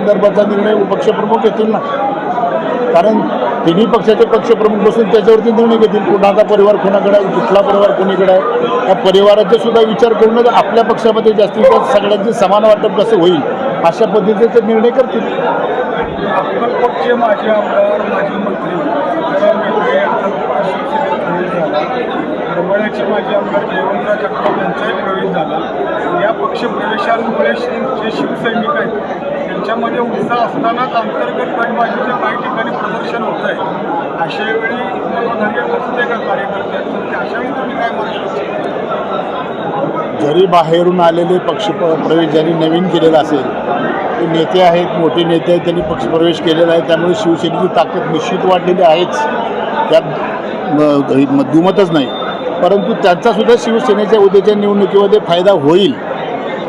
संदर्भाचा निर्णय पक्षप्रमुख घेतील ना? कारण तिन्ही पक्षाचे पक्षप्रमुख बसून त्याच्यावरती निर्णय घेतील. कुणाचा परिवार कुणाकडे आहे? कुठला परिवार कोणीकडे आहे? या परिवाराचा सुद्धा विचार करूनच आपल्या पक्षामध्ये जास्तीत जास्त सगळ्यांचे समान वाटप कसं होईल? अशा पद्धतीचे निर्णय करतील. अक्कलकोटचे माजी आमदार माजी मंत्री तुकाराम झाला. माजी आमदार जयवंतराव जगताप यांचाही प्रवेश झाला. या पक्षप्रवेशांमुळे जे शिवसैनिक आहेत. त्यांच्यामध्ये उत्साह असतानाच अंतर्गत गटबाजीच्या काही ठिकाणी प्रदर्शन होत आहे अशा वेळी मनोधैर्य नसते का कार्यकर्त्यांचं? म्हणजे अशावेळी तुम्ही काय म्हणू जरी बाहेरून आलेले पक्ष प्रवेश ज्यांनी नवीन केलेला असेल ते नेते आहेत मोठे नेते आहेत त्यांनी पक्षप्रवेश केलेला आहे त्यामुळे शिवसेनेची ताकद निश्चित वाढलेली आहेच. त्यात दुमतच नाही. परंतु त्यांचासुद्धा शिवसेनेच्या उद्याच्या निवडणुकीमध्ये फायदा होईल.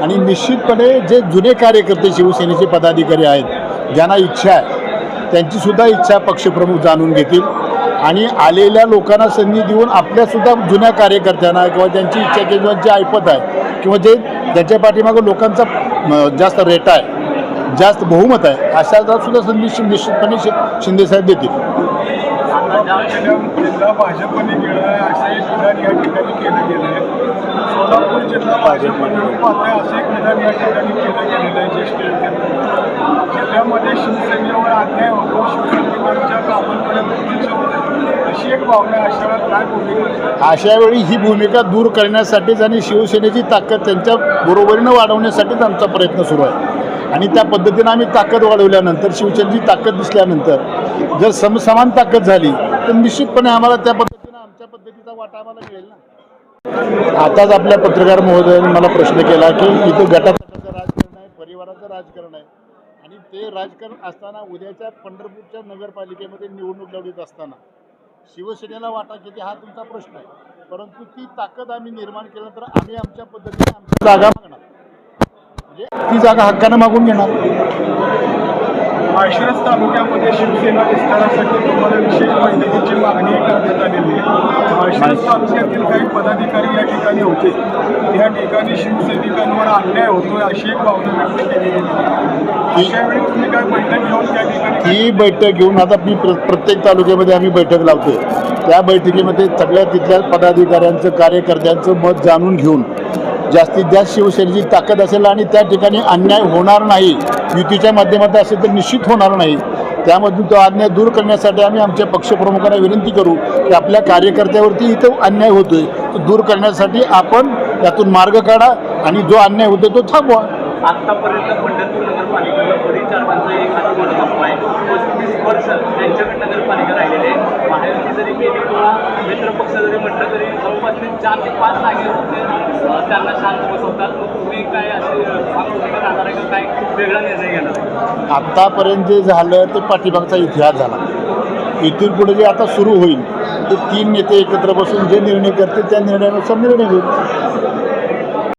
आणि निश्चितपणे जे जुने कार्यकर्ते शिवसेनेचे पदाधिकारी आहेत ज्यांना इच्छा आहे त्यांचीसुद्धा इच्छा पक्षप्रमुख जाणून घेतील. आणि आलेल्या लोकांना संधी देऊन आपल्यासुद्धा जुन्या कार्यकर्त्यांना किंवा त्यांची इच्छा किंवा जे ऐपत आहे किंवा जे त्यांच्या पाठीमागं लोकांचा जास्त रेट आहे जास्त बहुमत आहे अशा सुद्धा संधी निश्चितपणे शि शिंदेसाहेब देतील. जिल्हा भाजपने आहे असं या ठिकाणी केलं असं एक या ठिकाणी केलं गेलेलं आहे ज्येष्ठ नेत्यांकडून जिल्ह्यामध्ये शिवसेनेवर अन्याय होतो शिवसैनिकांच्या कामांकडे दुर्लक्ष होतं अशी एक भावना आहे. अशा वेळेला काय भूमिका? अशा वेळी ही भूमिका दूर करण्यासाठीच आणि शिवसेनेची ताकद त्यांच्या बरोबरीनं वाढवण्यासाठीच आमचा प्रयत्न सुरू आहे आणि त्या पद्धतीनं आम्ही ताकद वाढवल्यानंतर शिवसेनेची ताकद दिसल्यानंतर जर समसमान ताकद झाली तर निश्चितपणे आम्हाला त्या पद्धतीनं आमच्या पद्धतीचा वाटा आम्हाला मिळेल ना आताच आपल्या पत्रकार महोदयाने मला प्रश्न केला की इथं गटातटाचं राजकारण आहे परिवाराचं राजकारण आहे. आणि ते राजकारण असताना उद्याच्या पंढरपूरच्या नगरपालिकेमध्ये निवडणूक लढवीत असताना शिवसेनेला वाटा किती हा तुमचा प्रश्न आहे. परंतु ती ताकद आम्ही निर्माण केल्यानंतर आम्ही आमच्या पद्धतीने आमची जागा मागणार. म्हणजे ती जागा हक्कानं मागून घेणार. माळशिरस तालुक्यामध्ये शिवसेना विस्तारासाठी तुम्हाला विशेष बैठकीची मागणी करण्यात आलेली आहे. तालुक्यातील काही पदाधिकारी या ठिकाणी होते. त्या ठिकाणी शिवसैनिकांवर अन्याय होतोय अशी एक भावना व्यक्त केली गेली. अशा वेळी तुम्ही काय बैठक घेऊन त्या ठिकाणी ही बैठक घेऊन आता मी प्र प्रत्येक तालुक्यामध्ये आम्ही बैठक लावतोय. त्या बैठकीमध्ये सगळ्या तिथल्या पदाधिकाऱ्यांचं कार्यकर्त्यांचं मत जाणून घेऊन जास्तीत जास्त शिवसेनेची ताकद असेल आणि त्या ठिकाणी अन्याय होणार नाही युतीच्या माध्यमातून असेल तर निश्चित होणार नाही त्यामधून तो अन्याय दूर करण्यासाठी आम्ही आमच्या पक्षप्रमुखांना विनंती करू की आपल्या कार्यकर्त्यावरती इथं अन्याय होतो आहे तो दूर करण्यासाठी आपण त्यातून मार्ग काढा आणि जो अन्याय होतो तो थांबवा. आतापर्यंत पंढरपूर नगरपालिकेला परिचारकांचा आहे. पस्तीस वर्ष त्यांच्याकडे नगरपालिका राहिलेली आहे. जरी किंवा मित्रपक्ष जरी म्हटलं तरी जवळपास ते चार ते पाच जागे होते त्यांना शांत बसवतात. तुम्ही काय असे काय वेगळा निर्णय घेणार आत्तापर्यंत जे झालं ते पाठीमागचा इतिहास झाला. इथून पुढे जे आता सुरू होईल ते तीन नेते एकत्र बसून जे निर्णय करतील त्या निर्णयानुसार निर्णय होईल